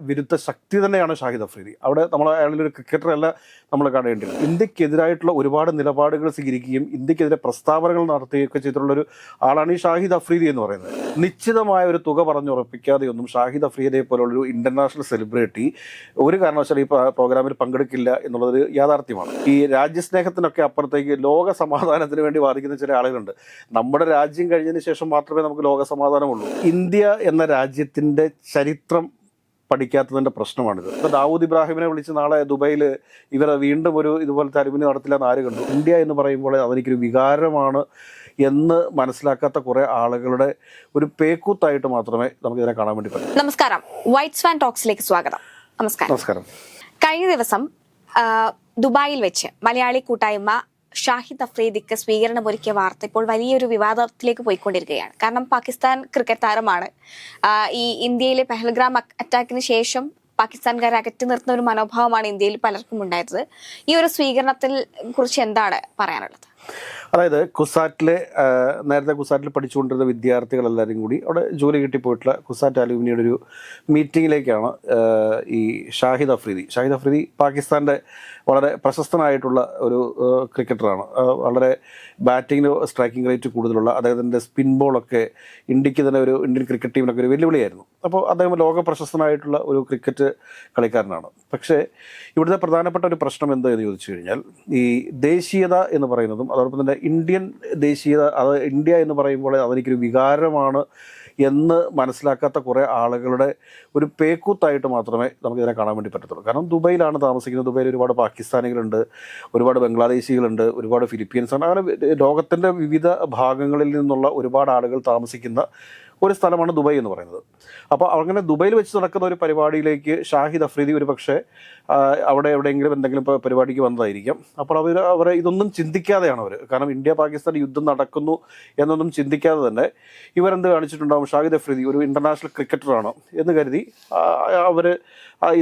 വിരുദ്ധ ശക്തി തന്നെയാണ് ഷാഹിദ് അഫ്രീദി. അവിടെ നമ്മൾ അയാളൊരു ക്രിക്കറ്ററല്ല നമ്മൾ കാണേണ്ടത് ഇന്ത്യക്കെതിരായിട്ടുള്ള ഒരുപാട് നിലപാടുകൾ സ്വീകരിക്കുകയും ഇന്ത്യക്കെതിരെ പ്രസ്താവനകൾ നടത്തുകയൊക്കെ ചെയ്തിട്ടുള്ള ഒരു ആളാണ് ഈ ഷാഹിദ് അഫ്രീദി എന്ന് പറയുന്നത്. നിശ്ചിതമായ ഒരു തുക പറഞ്ഞുറപ്പിക്കാതെയൊന്നും ഷാഹിദ് അഫ്രീദിയെ പോലുള്ള ഒരു ഇന്റർനാഷണൽ സെലിബ്രിറ്റി ഒരു കാരണവശാലും ഈ പ്ര- പ്രോഗ്രാമിൽ പങ്കെടുക്കില്ല എന്നുള്ളത് യാഥാർത്ഥ്യമാണ്. ഈ രാജ്യസ്നേഹത്തിനൊക്കെ അപ്പുറത്തേക്ക് ലോക സമാധാനത്തിന് വേണ്ടി വാദിക്കുന്ന ചില ആളുകളുണ്ട്. നമ്മുടെ രാജ്യം കഴിഞ്ഞതിന് ശേഷം മാത്രമേ നമുക്ക് ലോക സമാധാനമുള്ളൂ. ഇന്ത്യ എന്ന രാജ്യത്തിന്റെ ചരിത്രം പഠിക്കാത്തതിന്റെ പ്രശ്നമാണിത്. ഇപ്പം ദാവൂദ് ഇബ്രാഹിമിനെ വിളിച്ച് നാളെ ദുബൈയിൽ ഇവരെ വീണ്ടും ഒരു ഇതുപോലത്തെ അലുമിനി നടത്തില്ല എന്ന് ആര് കണ്ടു? ഇന്ത്യ എന്ന് പറയുമ്പോൾ അതെനിക്കൊരു വികാരമാണ് എന്ന് മനസ്സിലാക്കാത്ത കുറെ ആളുകളുടെ ഒരു പേക്കൂത്തായിട്ട് മാത്രമേ നമുക്ക് ഇതിനെ കാണാൻ വേണ്ടി പറ്റൂ. നമസ്കാരം. വൈറ്റ് സ്വാൻ ടോക്സിലേക്ക് സ്വാഗതം. നമസ്കാരം. നമസ്കാരം. കഴിഞ്ഞ ദിവസം ദുബായിൽ വെച്ച് മലയാളി കൂട്ടായ്മ ഷാഹിദ് അഫ്രീദിക്ക് സ്വീകരണം ഒരുക്കിയ വാർത്ത ഇപ്പോൾ വലിയൊരു വിവാദത്തിലേക്ക് പോയിക്കൊണ്ടിരിക്കുകയാണ്. കാരണം പാകിസ്ഥാൻ ക്രിക്കറ്റ് താരമാണ്. ഈ ഇന്ത്യയിലെ പെഹൽഗ്രാം അറ്റാക്കിന് ശേഷം പാകിസ്ഥാൻകാരെ അകറ്റി നിർത്തുന്ന ഒരു മനോഭാവമാണ് ഇന്ത്യയിൽ പലർക്കും ഉണ്ടായത് ഈ ഒരു സ്വീകരണത്തിൽ കുറിച്ച് എന്താണ് പറയാനുള്ളത്? അതായത് കുസാറ്റിലെ നേരത്തെ കുസാറ്റിൽ പഠിച്ചുകൊണ്ടിരുന്ന വിദ്യാർത്ഥികളെല്ലാവരും കൂടി അവിടെ ജോലി കിട്ടിപ്പോയിട്ടുള്ള കുസാറ്റ് അലൂമിനിയുടെ ഒരു മീറ്റിങ്ങിലേക്കാണ് ഈ ഷാഹിദ് അഫ്രീദി. ഷാഹിദ് അഫ്രീദി പാകിസ്ഥാന്റെ വളരെ പ്രശസ്തനായിട്ടുള്ള ഒരു ക്രിക്കറ്ററാണ്. വളരെ ബാറ്റിങ്ങിന് സ്ട്രൈക്കിംഗ് റേറ്റ് കൂടുതലുള്ള അദ്ദേഹത്തിന്റെ സ്പിൻ ബോളൊക്കെ ഇന്ത്യയ്ക്ക് തന്നെ ഒരു ഇന്ത്യൻ ക്രിക്കറ്റ് ടീമിനൊക്കെ ഒരു വെല്ലുവിളിയായിരുന്നു. അപ്പോൾ അദ്ദേഹം ലോക പ്രശസ്തനായിട്ടുള്ള ഒരു ക്രിക്കറ്റ് കളിക്കാരനാണ്. പക്ഷേ ഇവിടുത്തെ പ്രധാനപ്പെട്ട ഒരു പ്രശ്നം എന്താ എന്ന് ചോദിച്ചു കഴിഞ്ഞാൽ ഈ ദേശീയത എന്ന് പറയുന്നതും അതോടൊപ്പം തന്നെ ഇന്ത്യൻ ദേശീയത അത് ഇന്ത്യ എന്ന് പറയുമ്പോൾ അതെനിക്കൊരു വികാരമാണ് എന്ന് മനസ്സിലാക്കാത്ത കുറേ ആളുകളുടെ ഒരു പേക്കൂത്തായിട്ട് മാത്രമേ നമുക്കിതിനെ കാണാൻ വേണ്ടി പറ്റത്തുള്ളൂ. കാരണം ദുബൈയിലാണ് താമസിക്കുന്നത്. ദുബൈയിൽ ഒരുപാട് പാകിസ്ഥാനികളുണ്ട് ഒരുപാട് ബംഗ്ലാദേശികളുണ്ട് ഒരുപാട് ഫിലിപ്പീൻസ് ഉണ്ട് അങ്ങനെ ലോകത്തിന്റെ വിവിധ ഭാഗങ്ങളിൽ നിന്നുള്ള ഒരുപാട് ആളുകൾ താമസിക്കുന്ന ഒരു സ്ഥലമാണ് ദുബായ് എന്ന് പറയുന്നത്. അപ്പോൾ അങ്ങനെ ദുബായിൽ വെച്ച് നടക്കുന്ന ഒരു പരിപാടിയിലേക്ക് ഷാഹിദ് അഫ്രീദി ഒരു പക്ഷേ അവിടെ എവിടെയെങ്കിലും എന്തെങ്കിലും പരിപാടിക്ക് വന്നതായിരിക്കും. അപ്പോൾ അവർ അവർ ഇതൊന്നും ചിന്തിക്കാതെയാണ് അവർ. കാരണം ഇന്ത്യ പാകിസ്ഥാൻ യുദ്ധം നടക്കുന്നു എന്നൊന്നും ചിന്തിക്കാതെ തന്നെ ഇവരെന്ത് കാണിച്ചിട്ടുണ്ടാവും? ഷാഹിദ് അഫ്രീദി ഒരു ഇന്റർനാഷണൽ ക്രിക്കറ്ററാണ് എന്ന് കരുതി അവർ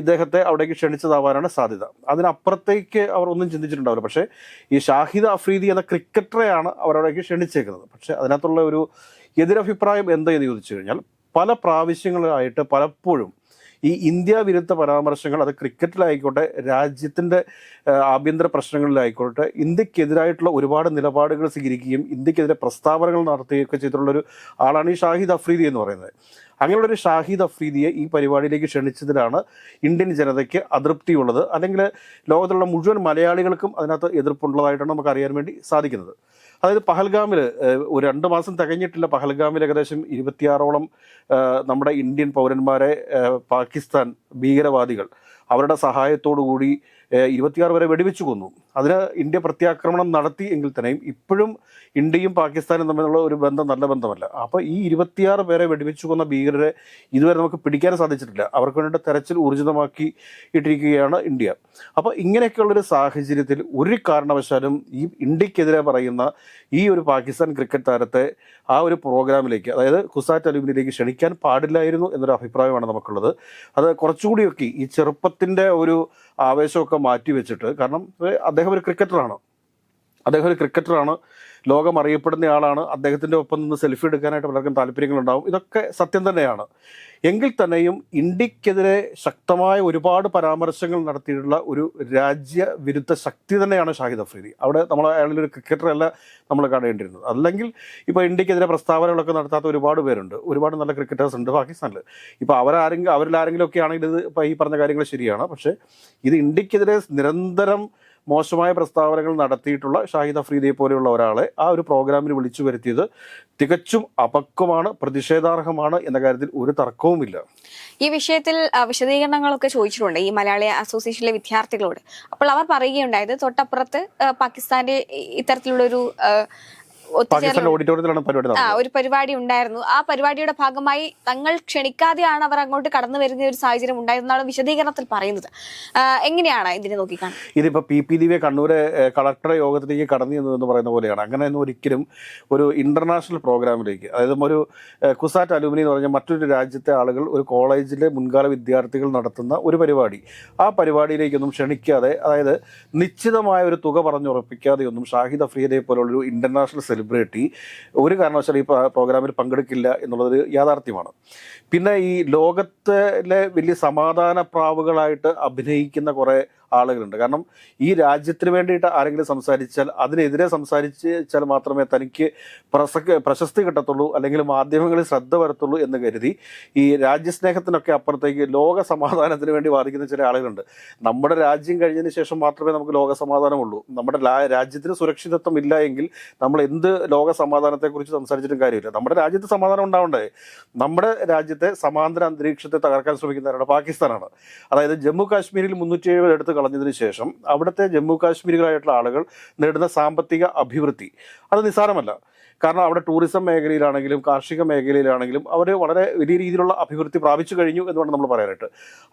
ഇദ്ദേഹത്തെ അവിടേക്ക് ക്ഷണിച്ചതാവാനാണ് സാധ്യത. അതിനപ്പുറത്തേക്ക് അവർ ഒന്നും ചിന്തിച്ചിട്ടുണ്ടാവില്ല. പക്ഷേ ഈ ഷാഹിദ് അഫ്രീദി എന്ന ക്രിക്കറ്ററെയാണ് അവരവിടേക്ക് ക്ഷണിച്ചേക്കുന്നത്. പക്ഷേ അതിനകത്തുള്ള ഒരു എതിരഭിപ്രായം എന്താണെന്ന് ചോദിച്ചു കഴിഞ്ഞാൽ പല പ്രാവശ്യങ്ങളായിട്ട് പലപ്പോഴും ഈ ഇന്ത്യ വിരുദ്ധ പരാമർശങ്ങൾ അത് ക്രിക്കറ്റിലായിക്കോട്ടെ രാജ്യത്തിന്റെ ആഭ്യന്തര പ്രശ്നങ്ങളിലായിക്കോട്ടെ ഇന്ത്യക്കെതിരായിട്ടുള്ള ഒരുപാട് നിലപാടുകൾ സ്വീകരിക്കുകയും ഇന്ത്യക്കെതിരെ പ്രസ്താവനകൾ നടത്തുകയൊക്കെ ചെയ്തിട്ടുള്ളൊരു ആളാണ് ഈ ഷാഹിദ് അഫ്രീദി എന്ന് പറയുന്നത്. അങ്ങനെയുള്ള ഒരു ഷാഹിദ് അഫ്രീദിയെ ഈ പരിപാടിയിലേക്ക് ക്ഷണിച്ചതിലാണ് ഇന്ത്യൻ ജനതയ്ക്ക് അതൃപ്തിയുള്ളത്. അല്ലെങ്കിൽ ലോകത്തുള്ള മുഴുവൻ മലയാളികൾക്കും അതിനകത്ത് എതിർപ്പുള്ളതായിട്ടാണ് നമുക്ക് അറിയാൻ വേണ്ടി സാധിക്കുന്നത്. അതായത് പഹൽഗാമിൽ ഒരു രണ്ട് മാസം തികഞ്ഞിട്ടില്ല. പഹൽഗാമിൽ ഏകദേശം ഇരുപത്തിയാറോളം നമ്മുടെ ഇന്ത്യൻ പൗരന്മാരെ പാകിസ്ഥാൻ ഭീകരവാദികൾ അവരുടെ സഹായത്തോടു കൂടി ഇരുപത്തിയാറ് വരെ വെടിവെച്ചു കൊന്നു. അതിന് ഇന്ത്യ പ്രത്യാക്രമണം നടത്തി എങ്കിൽ തന്നെയും ഇപ്പോഴും ഇന്ത്യയും പാകിസ്ഥാനും തമ്മിലുള്ള ഒരു ബന്ധം നല്ല ബന്ധമല്ല. അപ്പോൾ ഈ ഇരുപത്തിയാറ് പേരെ വെടിവെച്ചു കൊന്ന ഭീകരരെ ഇതുവരെ നമുക്ക് പിടിക്കാൻ സാധിച്ചിട്ടില്ല. അവർക്ക് വേണ്ടിയിട്ട് തെരച്ചിൽ ഊർജിതമാക്കി ഇട്ടിരിക്കുകയാണ് ഇന്ത്യ. അപ്പോൾ ഇങ്ങനെയൊക്കെയുള്ളൊരു സാഹചര്യത്തിൽ ഒരു കാരണവശാലും ഈ ഇന്ത്യക്കെതിരെ പറയുന്ന ഈ ഒരു പാകിസ്ഥാൻ ക്രിക്കറ്റ് താരത്തെ ആ ഒരു പ്രോഗ്രാമിലേക്ക് അതായത് കുസാറ്റ് അലുമിനിയിലേക്ക് ക്ഷണിക്കാൻ പാടില്ലായിരുന്നു എന്നൊരു അഭിപ്രായമാണ് നമുക്കുള്ളത്. അത് കുറച്ചുകൂടിയൊക്കെ ഈ ചെറുപ്പത്തിന്റെ ഒരു ആവേശമൊക്കെ മാറ്റി വെച്ചിട്ട് കാരണം അദ്ദേഹം ഒരു ക്രിക്കറ്ററാണ് അദ്ദേഹം ഒരു ക്രിക്കറ്ററാണ് ലോകം അറിയപ്പെടുന്ന ആളാണ്. അദ്ദേഹത്തിന്റെ ഒപ്പം നിന്ന് സെൽഫി എടുക്കാനായിട്ട് പലർക്കും താല്പര്യങ്ങളുണ്ടാവും. ഇതൊക്കെ സത്യം തന്നെയാണ്. എങ്കിൽ തന്നെയും ഇന്ത്യക്കെതിരെ ശക്തമായ ഒരുപാട് പരാമർശങ്ങൾ നടത്തിയിട്ടുള്ള ഒരു രാജ്യവിരുദ്ധ ശക്തി തന്നെയാണ് ഷാഹിദ് അഫ്രീദി. അവിടെ നമ്മൾ അയാളൊരു ക്രിക്കറ്ററല്ല നമ്മൾ കാണേണ്ടിയിരുന്നത്. അല്ലെങ്കിൽ ഇപ്പോൾ ഇന്ത്യക്കെതിരെ പ്രസ്താവനകളൊക്കെ നടത്താത്ത ഒരുപാട് പേരുണ്ട്. ഒരുപാട് നല്ല ക്രിക്കറ്റേഴ്സ് ഉണ്ട് പാകിസ്ഥാനിൽ ഇപ്പോൾ അവരാരെങ്കിലും അവരിൽ ആരെങ്കിലും ഒക്കെ ആണെങ്കിൽ ഇത് ഈ പറഞ്ഞ കാര്യങ്ങൾ ശരിയാണ്. പക്ഷേ ഇത് ഇന്ത്യക്കെതിരെ നിരന്തരം മോശമായ പ്രസ്താവനകൾ നടത്തിയിട്ടുള്ള ഷാഹിദ് അഫ്രീദിയെ പോലെയുള്ള ഒരാളെ ആ ഒരു പ്രോഗ്രാമിൽ വിളിച്ചു വരുത്തിയത് തികച്ചും അപക്വമാണ് പ്രതിഷേധാർഹമാണ് എന്ന കാര്യത്തിൽ ഒരു തർക്കവുമില്ല. ഈ വിഷയത്തിൽ വിശദീകരണങ്ങളൊക്കെ ചോദിച്ചിട്ടുണ്ട് ഈ മലയാളി അസോസിയേഷനിലെ വിദ്യാർത്ഥികളോട്. അപ്പോൾ അവർ പറയുകയുണ്ടായത് തൊട്ടപ്പുറത്ത് പാകിസ്ഥാന്റെ ഇത്തരത്തിലുള്ളൊരു ഒരു പരിപാടി ഉണ്ടായിരുന്നു. ആ പരിപാടിയുടെ ഭാഗമായി തങ്ങൾ ക്ഷണിക്കാതെയാണ് അവർ അങ്ങോട്ട് കടന്നു വരുന്ന ഒരു സാഹചര്യം ഉണ്ടായിരുന്നാണ് വിശദീകരണത്തിൽ പറയുന്നത്. എങ്ങനെയാണ് ഇതിനെ നോക്കിക്കാണുന്നത്? ഇതിപ്പോ പി പി ദിവ്യ കണ്ണൂര് കളക്ടറെ യോഗത്തിലേക്ക് കടന്നു ചെന്നു എന്ന് പറയുന്ന പോലെയാണ്. അങ്ങനെയൊന്നും ഒരിക്കലും ഒരു ഇന്റർനാഷണൽ പ്രോഗ്രാമിലേക്ക് അതായത് ഒരു കുസാറ്റ് അലുമിനി എന്ന് പറഞ്ഞ മറ്റൊരു രാജ്യത്തെ ആളുകൾ ഒരു കോളേജിലെ മുൻകാല വിദ്യാർത്ഥികൾ നടത്തുന്ന ഒരു പരിപാടി. ആ പരിപാടിയിലേക്കൊന്നും ക്ഷണിക്കാതെ അതായത് നിശ്ചിതമായ ഒരു തുക പറഞ്ഞുറപ്പിക്കാതെയൊന്നും ഷാഹിദ് അഫ്രീദയെ പോലുള്ള ഒരു ഇന്റർനാഷണൽ സെലിബ്രിറ്റി ഒരു കാരണവശാലും ഈ പ്ര- പ്രോഗ്രാമിൽ പങ്കെടുക്കില്ല എന്നുള്ളത് യാഥാർത്ഥ്യമാണ്. പിന്നെ ഈ ലോകത്തിലെ വലിയ സമാധാന പ്രാവുകളായിട്ട് അഭിനയിക്കുന്ന കുറേ ആളുകളുണ്ട്. കാരണം ഈ രാജ്യത്തിന് വേണ്ടിയിട്ട് ആരെങ്കിലും സംസാരിച്ചാൽ അതിനെതിരെ സംസാരിച്ചാൽ മാത്രമേ തനിക്ക് പ്രസക്തി പ്രശസ്തി കിട്ടത്തുള്ളൂ അല്ലെങ്കിൽ മാധ്യമങ്ങളിൽ ശ്രദ്ധ വരത്തുള്ളൂ എന്ന് കരുതി ഈ രാജ്യസ്നേഹത്തിനൊക്കെ അപ്പുറത്തേക്ക് ലോക സമാധാനത്തിന് വേണ്ടി വാദിക്കുന്ന ചില ആളുകളുണ്ട്. നമ്മുടെ രാജ്യം കഴിഞ്ഞതിന് ശേഷം മാത്രമേ നമുക്ക് ലോക സമാധാനമുള്ളൂ. നമ്മുടെ രാജ്യത്തിന് സുരക്ഷിതത്വം ഇല്ല എങ്കിൽ നമ്മൾ എന്ത് ലോക സമാധാനത്തെക്കുറിച്ച് സംസാരിച്ചിട്ടും കാര്യമില്ല. നമ്മുടെ രാജ്യത്ത് സമാധാനം ഉണ്ടാവണ്ടേ? നമ്മുടെ രാജ്യത്തെ സമാന്തര അന്തരീക്ഷത്തെ തകർക്കാൻ ശ്രമിക്കുന്നവരാണ് പാകിസ്ഥാനാണ്. അതായത് ജമ്മു കാശ്മീരിൽ മുന്നൂറ്റി എഴുപത് എടുത്ത് കളഞ്ഞതിന് ശേഷം അവിടുത്തെ ജമ്മു കാശ്മീരികളായിട്ടുള്ള ആളുകൾ നേടുന്ന സാമ്പത്തിക അഭിവൃദ്ധി അത് നിസ്സാരമല്ല. കാരണം അവിടെ ടൂറിസം മേഖലയിലാണെങ്കിലും കാർഷിക മേഖലയിലാണെങ്കിലും അവർ വളരെ വലിയ രീതിയിലുള്ള അഭിവൃദ്ധി പ്രാപിച്ചു കഴിഞ്ഞു എന്ന് വേണം നമ്മൾ പറയാനായിട്ട്.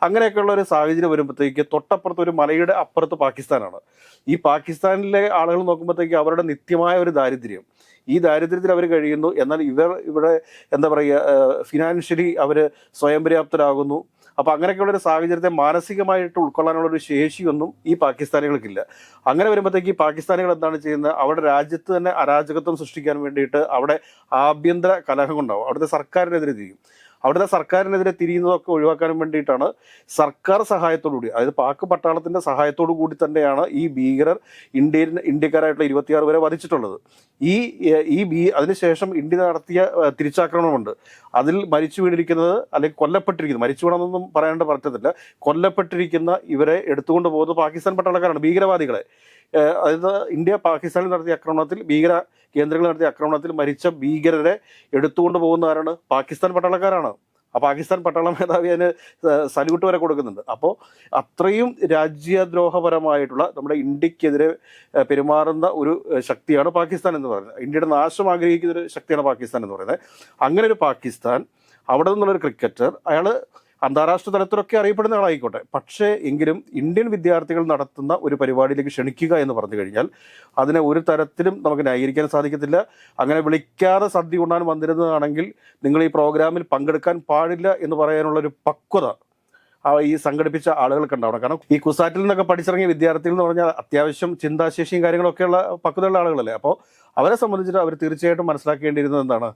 അങ്ങനെയൊക്കെയുള്ള ഒരു സാഹചര്യം വരുമ്പോഴത്തേക്ക് തൊട്ടപ്പുറത്ത് ഒരു മലയുടെ അപ്പുറത്ത് പാകിസ്ഥാനാണ്. ഈ പാകിസ്ഥാനിലെ ആളുകൾ നോക്കുമ്പോഴത്തേക്ക് അവരുടെ നിത്യമായ ഒരു ദാരിദ്ര്യം. ഈ ദാരിദ്ര്യത്തിൽ അവർ കഴിയുന്നു. എന്നാൽ ഇവർ ഇവിടെ എന്താ പറയുക ഫിനാൻഷ്യലി അവർ സ്വയം പര്യാപ്തരാകുന്നു അപ്പോൾ അങ്ങനെയൊക്കെയുള്ള ഒരു സാഹചര്യത്തെ മാനസികമായിട്ട് ഉൾക്കൊള്ളാനുള്ള ഒരു ശേഷിയൊന്നും ഈ പാകിസ്ഥാനികൾക്കില്ല. അങ്ങനെ വരുമ്പോഴത്തേക്ക് ഈ പാകിസ്ഥാനികൾ എന്താണ് ചെയ്യുന്നത്? അവിടെ രാജ്യത്ത് തന്നെ അരാജകത്വം സൃഷ്ടിക്കാൻ വേണ്ടിയിട്ട് അവിടെ ആഭ്യന്തര കലഹം ഉണ്ടാവും അവിടുത്തെ സർക്കാരിനെതിരെ തിരിയും അവിടുത്തെ സർക്കാരിനെതിരെ തിരിയുന്നതൊക്കെ ഒഴിവാക്കാനും വേണ്ടിയിട്ടാണ് സർക്കാർ സഹായത്തോടുകൂടി. അതായത് പാക് പട്ടാളത്തിന്റെ സഹായത്തോടു കൂടി തന്നെയാണ് ഈ ഭീകരർ ഇന്ത്യയിൽ ഇന്ത്യക്കാരായിട്ടുള്ള ഇരുപത്തിയാറ് പേരെ വധിച്ചിട്ടുള്ളത്. ഈ ഈ ബി അതിനുശേഷം ഇന്ത്യ നടത്തിയ തിരിച്ചാക്രമണമുണ്ട്. അതിൽ മരിച്ചു വീണിരിക്കുന്നത് അല്ലെങ്കിൽ കൊല്ലപ്പെട്ടിരിക്കുന്നത് മരിച്ചു വീണമെന്നൊന്നും പറയാണ്ട് പറ്റത്തില്ല. കൊല്ലപ്പെട്ടിരിക്കുന്ന ഇവരെ എടുത്തുകൊണ്ട് പോകുന്നത് പാകിസ്ഥാൻ പട്ടാളക്കാരാണ് ഭീകരവാദികളെ. അതായത് ഇന്ത്യ പാകിസ്ഥാനിൽ നടത്തിയ ആക്രമണത്തിൽ ഭീകര കേന്ദ്രങ്ങൾ നടത്തിയ ആക്രമണത്തിൽ മരിച്ച ഭീകരരെ എടുത്തുകൊണ്ട് പോകുന്ന ആരാണ്? പാകിസ്ഥാൻ പട്ടാളക്കാരാണ്. ആ പാകിസ്ഥാൻ പട്ടാള മേധാവി അതിന് സല്യൂട്ട് വരെ കൊടുക്കുന്നുണ്ട്. അപ്പോൾ അത്രയും രാജ്യദ്രോഹപരമായിട്ടുള്ള നമ്മുടെ ഇന്ത്യക്കെതിരെ പെരുമാറുന്ന ഒരു ശക്തിയാണ് പാകിസ്ഥാൻ എന്ന് പറയുന്നത്. ഇന്ത്യയുടെ നാശം ആഗ്രഹിക്കുന്ന ഒരു ശക്തിയാണ് പാകിസ്ഥാൻ എന്ന് പറയുന്നത്. അങ്ങനെ ഒരു പാകിസ്ഥാൻ അവിടെ നിന്നുള്ളൊരു ക്രിക്കറ്റർ അയാൾ അന്താരാഷ്ട്ര തലത്തിലൊക്കെ അറിയപ്പെടുന്ന ആളായിക്കോട്ടെ. പക്ഷേ എങ്കിലും ഇന്ത്യൻ വിദ്യാർത്ഥികൾ നടത്തുന്ന ഒരു പരിപാടിയിലേക്ക് ക്ഷണിക്കുക എന്ന് പറഞ്ഞു കഴിഞ്ഞാൽ അതിനെ ഒരു തരത്തിലും നമുക്ക് ന്യായീകരിക്കാൻ സാധിക്കത്തില്ല. അങ്ങനെ വിളിക്കാതെ സദ്യ കൊണ്ടാൻ വന്നിരുന്നതാണെങ്കിൽ നിങ്ങൾ ഈ പ്രോഗ്രാമിൽ പങ്കെടുക്കാൻ പാടില്ല എന്ന് പറയാനുള്ള ഒരു പക്വത ഈ സംഘടിപ്പിച്ച ആളുകൾക്ക് ഉണ്ടാവണം. കാരണം ഈ കുസാറ്റിൽ നിന്നൊക്കെ പഠിച്ചിറങ്ങിയ വിദ്യാർത്ഥികൾ എന്ന് പറഞ്ഞാൽ അത്യാവശ്യം ചിന്താശേഷിയും കാര്യങ്ങളൊക്കെയുള്ള പക്വതയുള്ള ആളുകളല്ലേ. അപ്പോൾ അവരെ സംബന്ധിച്ചിട്ട് അവർ തീർച്ചയായിട്ടും മനസ്സിലാക്കേണ്ടിയിരുന്നത് എന്താണ്?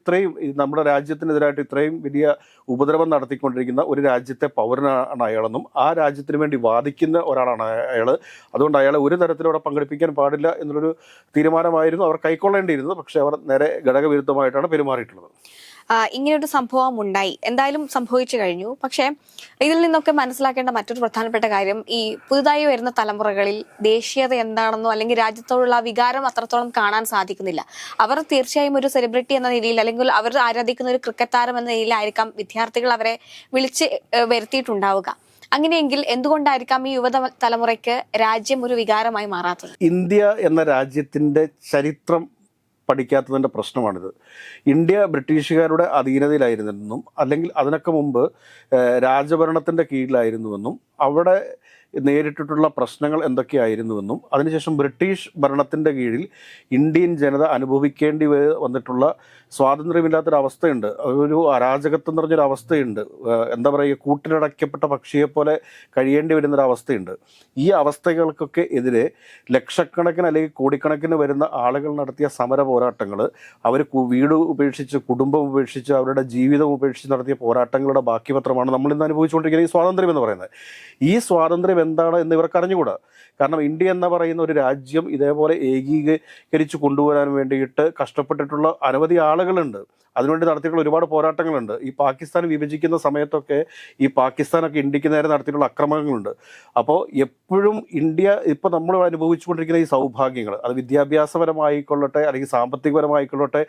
ഇത്രയും നമ്മുടെ രാജ്യത്തിനെതിരായിട്ട് ഇത്രയും വലിയ ഉപദ്രവം നടത്തിക്കൊണ്ടിരിക്കുന്ന ഒരു രാജ്യത്തെ പൗരനാണ് അയാളെന്നും ആ രാജ്യത്തിന് വേണ്ടി വാദിക്കുന്ന ഒരാളാണ് അയാൾ അതുകൊണ്ട് അയാളെ ഒരു തരത്തിലൂടെ പങ്കെടുപ്പിക്കാൻ പാടില്ല എന്നുള്ളൊരു തീരുമാനമായിരുന്നു അവർ കൈക്കൊള്ളേണ്ടിയിരുന്നത്. പക്ഷേ അവർ നേരെ ഘടകവിരുദ്ധമായിട്ടാണ് പെരുമാറിയിട്ടുള്ളത്. ഇങ്ങനെയൊരു സംഭവം ഉണ്ടായി. എന്തായാലും സംഭവിച്ചു കഴിഞ്ഞു. പക്ഷേ ഇതിൽ നിന്നൊക്കെ മനസ്സിലാക്കേണ്ട മറ്റൊരു പ്രധാനപ്പെട്ട കാര്യം ഈ പുതുതായി വരുന്ന തലമുറകളിൽ ദേശീയത എന്താണെന്നോ അല്ലെങ്കിൽ രാജ്യത്തോടുള്ള വികാരം അത്രത്തോളം കാണാൻ സാധിക്കുന്നില്ല. അവർ തീർച്ചയായും ഒരു സെലിബ്രിറ്റി എന്ന നിലയിൽ അല്ലെങ്കിൽ അവർ ആരാധിക്കുന്ന ഒരു ക്രിക്കറ്റ് താരം എന്ന നിലയിലായിരിക്കാം വിദ്യാർത്ഥികൾ അവരെ വിളിച്ച് വരുത്തിയിട്ടുണ്ടാവുക. അങ്ങനെയെങ്കിൽ എന്തുകൊണ്ടായിരിക്കാം ഈ യുവത തലമുറയ്ക്ക് രാജ്യം ഒരു വികാരമായി മാറാത്തത്? ഇന്ത്യ എന്ന രാജ്യത്തിന്റെ ചരിത്രം പഠിക്കാത്തതിന്റെ പ്രശ്നമാണിത്. ഇന്ത്യ ബ്രിട്ടീഷുകാരുടെ അധീനതയിലായിരുന്നെന്നും അല്ലെങ്കിൽ അതിനൊക്കെ മുമ്പ് രാജഭരണത്തിന്റെ കീഴിലായിരുന്നുവെന്നും അവിടെ നേരിട്ടിട്ടുള്ള പ്രശ്നങ്ങൾ എന്തൊക്കെയായിരുന്നുവെന്നും അതിനുശേഷം ബ്രിട്ടീഷ് ഭരണത്തിന്റെ കീഴിൽ ഇന്ത്യൻ ജനത അനുഭവിക്കേണ്ടി വന്നിട്ടുള്ള സ്വാതന്ത്ര്യമില്ലാത്തൊരവസ്ഥയുണ്ട്. ഒരു അരാജകത്വം നിറഞ്ഞൊരു അവസ്ഥയുണ്ട് എന്താ പറയുക കൂട്ടിലടയ്ക്കപ്പെട്ട പക്ഷിയെപ്പോലെ കഴിയേണ്ടി വരുന്നൊരവസ്ഥയുണ്ട്. ഈ അവസ്ഥകൾക്കൊക്കെ എതിരെ ലക്ഷക്കണക്കിന് അല്ലെങ്കിൽ കോടിക്കണക്കിന് വരുന്ന ആളുകൾ നടത്തിയ സമര പോരാട്ടങ്ങൾ അവർ വീട് ഉപേക്ഷിച്ച് കുടുംബം ഉപേക്ഷിച്ച് അവരുടെ ജീവിതം ഉപേക്ഷിച്ച് നടത്തിയ പോരാട്ടങ്ങളുടെ ബാക്കി പത്രമാണ് നമ്മൾ ഇന്ന് അനുഭവിച്ചുകൊണ്ടിരിക്കുന്ന ഈ സ്വാതന്ത്ര്യം എന്ന് പറയുന്നത്. ഈ സ്വാതന്ത്ര്യം എന്താണ് എന്ന് ഇവർക്ക് അറിഞ്ഞുകൂടാ. കാരണം ഇന്ത്യ എന്ന് പറയുന്ന ഒരു രാജ്യം ഇതേപോലെ ഏകീകരിച്ച് കൊണ്ടുവരാൻ വേണ്ടിയിട്ട് കഷ്ടപ്പെട്ടിട്ടുള്ള അനവധി ആളുകളുണ്ട്. അതിനുവേണ്ടി നടത്തിയിട്ടുള്ള ഒരുപാട് പോരാട്ടങ്ങളുണ്ട്. ഈ പാകിസ്ഥാൻ വിഭജിക്കുന്ന സമയത്തൊക്കെ ഈ പാകിസ്ഥാനൊക്കെ ഇന്ത്യയ്ക്ക് നേരെ നടത്തിയിട്ടുള്ള അക്രമങ്ങളുണ്ട്. അപ്പോൾ എപ്പോഴും ഇന്ത്യ ഇപ്പോൾ നമ്മൾ അനുഭവിച്ചുകൊണ്ടിരിക്കുന്ന ഈ സൗഭാഗ്യങ്ങൾ അത് വിദ്യാഭ്യാസപരമായിക്കൊള്ളട്ടെ അല്ലെങ്കിൽ സാമ്പത്തികപരമായിക്കൊള്ളട്ടെ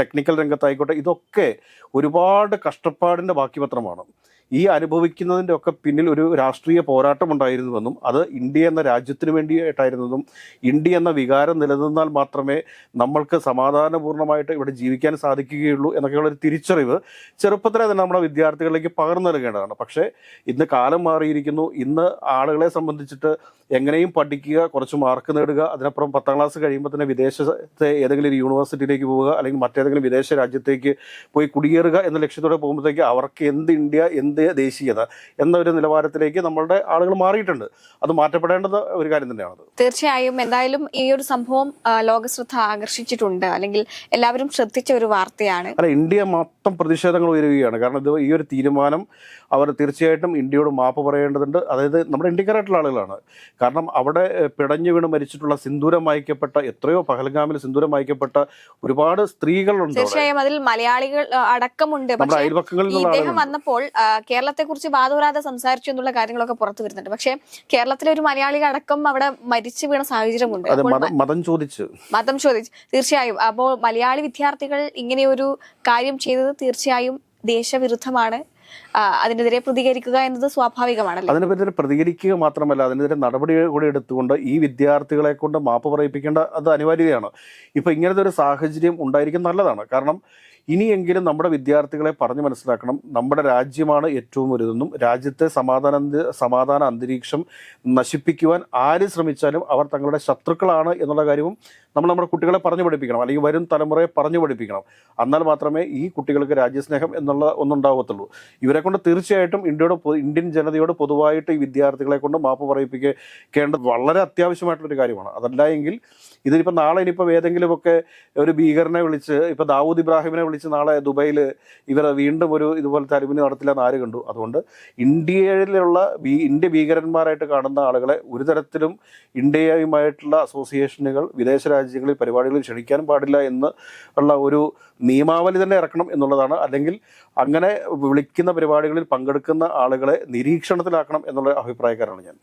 ടെക്നിക്കൽ രംഗത്തായിക്കോട്ടെ ഇതൊക്കെ ഒരുപാട് കഷ്ടപ്പാടിന്റെ ബാക്കി പത്രമാണ്. ഈ അനുഭവിക്കുന്നതിന്റെ ഒക്കെ പിന്നിൽ ഒരു രാഷ്ട്രീയ പോരാട്ടം ഉണ്ടായിരുന്നുവെന്നും അത് ഇന്ത്യ എന്ന രാജ്യത്തിന് വേണ്ടിയിട്ടായിരുന്നതും ഇന്ത്യ എന്ന വികാരം നിലനിന്നാൽ മാത്രമേ നമ്മൾക്ക് സമാധാനപൂർണമായിട്ട് ഇവിടെ ജീവിക്കാൻ സാധിക്കുകയുള്ളൂ എന്നൊക്കെയുള്ള ഒരു തിരിച്ചറിവ് ചെറുപ്പത്തിലെ തന്നെ നമ്മുടെ വിദ്യാർത്ഥികളിലേക്ക് പകർന്നു നൽകേണ്ടതാണ്. പക്ഷേ ഇന്ന് കാലം മാറിയിരിക്കുന്നു. ഇന്ന് ആളുകളെ സംബന്ധിച്ചിട്ട് എങ്ങനെയും പഠിക്കുക കുറച്ച് മാർക്ക് നേടുക അതിനപ്പുറം പത്താം ക്ലാസ് കഴിയുമ്പോൾ തന്നെ വിദേശത്തെ ഏതെങ്കിലും ഒരു യൂണിവേഴ്സിറ്റിയിലേക്ക് പോവുക അല്ലെങ്കിൽ മറ്റേതെങ്കിലും വിദേശ രാജ്യത്തേക്ക് പോയി കുടിയേറുക എന്ന ലക്ഷ്യത്തോടെ പോകുമ്പോഴത്തേക്ക് അവർക്ക് എന്ത് ഇന്ത്യ എന്ത് ദേശീയത എന്ന ഒരു നിലവാരത്തിലേക്ക് നമ്മളുടെ ആളുകൾ മാറിയിട്ടുണ്ട്. അത് മാറ്റപ്പെടേണ്ടത് ഒരു കാര്യം തന്നെയാണ് തീർച്ചയായും എന്തായാലും ഈ ഒരു സംഭവം ലോകശ്രദ്ധ ആകർഷിച്ചിട്ടുണ്ട്. അല്ലെങ്കിൽ എല്ലാവരും ശ്രദ്ധിച്ച ഒരു വാർത്തയാണ്. അല്ല ഇന്ത്യ മൊത്തം പ്രതിഷേധങ്ങൾ ഉയരുകയാണ്. കാരണം ഇത് ഈ ഒരു തീരുമാനം അവർ തീർച്ചയായിട്ടും ഇന്ത്യയോട് മാപ്പ് പറയേണ്ടതുണ്ട്. അതായത് നമ്മുടെ ഇന്ത്യക്കാരായിട്ടുള്ള ആളുകളാണ്. കാരണം അവിടെ പിടഞ്ഞു വീണ് മരിച്ചിട്ടുള്ള സിന്ദൂരം വായിക്കപ്പെട്ട എത്രയോ പഹൽഗാമിൽ സിന്ദൂരം വായിക്കപ്പെട്ട ഒരുപാട് സ്ത്രീകളുണ്ട് തീർച്ചയായും അതിൽ മലയാളികൾ അടക്കമുണ്ട്. നമ്മുടെ അയൽപക്കങ്ങളിൽ ഇദ്ദേഹം വന്നപ്പോൾ കേരളത്തെ കുറിച്ച് വാദോരാതെ സംസാരിച്ചു എന്നുള്ള കാര്യങ്ങളൊക്കെ പുറത്തു വരുന്നുണ്ട്. പക്ഷേ കേരളത്തിലെ ഒരു മലയാളി അടക്കം അവിടെ മരിച്ചു വീണ സാഹചര്യമുണ്ട്. മതം ചോദിച്ചു. മതം ചോദിച്ചു. തീർച്ചയായും. അപ്പോൾ മലയാളി വിദ്യാർത്ഥികൾ ഇങ്ങനെയൊരു കാര്യം ചെയ്തത് തീർച്ചയായും ദേശവിരുദ്ധമാണ്. അതിനെതിരെ പ്രതികരിക്കുക എന്നത് സ്വാഭാവികമാണ് അതിനെതിരെ പ്രതികരിക്കുക മാത്രമല്ല അതിനെതിരെ നടപടി കൂടി എടുത്തുകൊണ്ട് ഈ വിദ്യാർത്ഥികളെ കൊണ്ട് മാപ്പ് പറയിപ്പിക്കേണ്ട അത് അനിവാര്യതയാണ്. ഇപ്പൊ ഇങ്ങനത്തെ ഒരു സാഹചര്യം ഉണ്ടായിരിക്കും നല്ലതാണ്. കാരണം ഇനിയെങ്കിലും നമ്മുടെ വിദ്യാർത്ഥികളെ പറഞ്ഞു മനസ്സിലാക്കണം. നമ്മുടെ രാജ്യമാണ് ഏറ്റവും വലുതെന്നും രാജ്യത്തെ സമാധാന സമാധാന അന്തരീക്ഷം നശിപ്പിക്കുവാൻ ആര് ശ്രമിച്ചാലും അവർ തങ്ങളുടെ ശത്രുക്കളാണ് എന്നുള്ള കാര്യവും നമ്മൾ നമ്മുടെ കുട്ടികളെ പറഞ്ഞു പഠിപ്പിക്കണം. അല്ലെങ്കിൽ വരും തലമുറയെ പറഞ്ഞു പഠിപ്പിക്കണം. എന്നാൽ മാത്രമേ ഈ കുട്ടികൾക്ക് രാജ്യസ്നേഹം എന്നുള്ള ഒന്നുണ്ടാവത്തുള്ളൂ. ഇവരെ കൊണ്ട് തീർച്ചയായിട്ടും ഇന്ത്യയുടെ ഇന്ത്യൻ ജനതയോട് പൊതുവായിട്ട് ഈ വിദ്യാർത്ഥികളെ കൊണ്ട് മാപ്പ് പറയിപ്പിക്കേണ്ടത് വളരെ അത്യാവശ്യമായിട്ടുള്ളൊരു കാര്യമാണ്. അതല്ല എങ്കിൽ ഇതിനിപ്പോൾ നാളെ ഇനിയിപ്പോൾ ഏതെങ്കിലുമൊക്കെ ഒരു ഭീകരനെ വിളിച്ച് ഇപ്പോൾ ദാവൂദ് ഇബ്രാഹിമിനെ വിളിച്ച് നാളെ ദുബൈയിൽ ഇവർ വീണ്ടും ഒരു ഇതുപോലത്തെ അലുമിനി നടത്തില്ല എന്ന് ആര് കണ്ടു? അതുകൊണ്ട് ഇന്ത്യയിലുള്ള ഇന്ത്യ ഭീകരന്മാരായിട്ട് കാണുന്ന ആളുകളെ ഒരു തരത്തിലും ഇന്ത്യയുമായിട്ടുള്ള അസോസിയേഷനുകൾ വിദേശ രാജ്യങ്ങളിൽ പരിപാടികളിൽ ക്ഷണിക്കാനും പാടില്ല എന്ന് ഉള്ള ഒരു നിയമാവലി തന്നെ ഇറക്കണം എന്നുള്ളതാണ്. അല്ലെങ്കിൽ അങ്ങനെ വിളിക്കുന്ന പരിപാടികളിൽ പങ്കെടുക്കുന്ന ആളുകളെ നിരീക്ഷണത്തിലാക്കണം എന്നുള്ള അഭിപ്രായക്കാരാണ് ഞാൻ.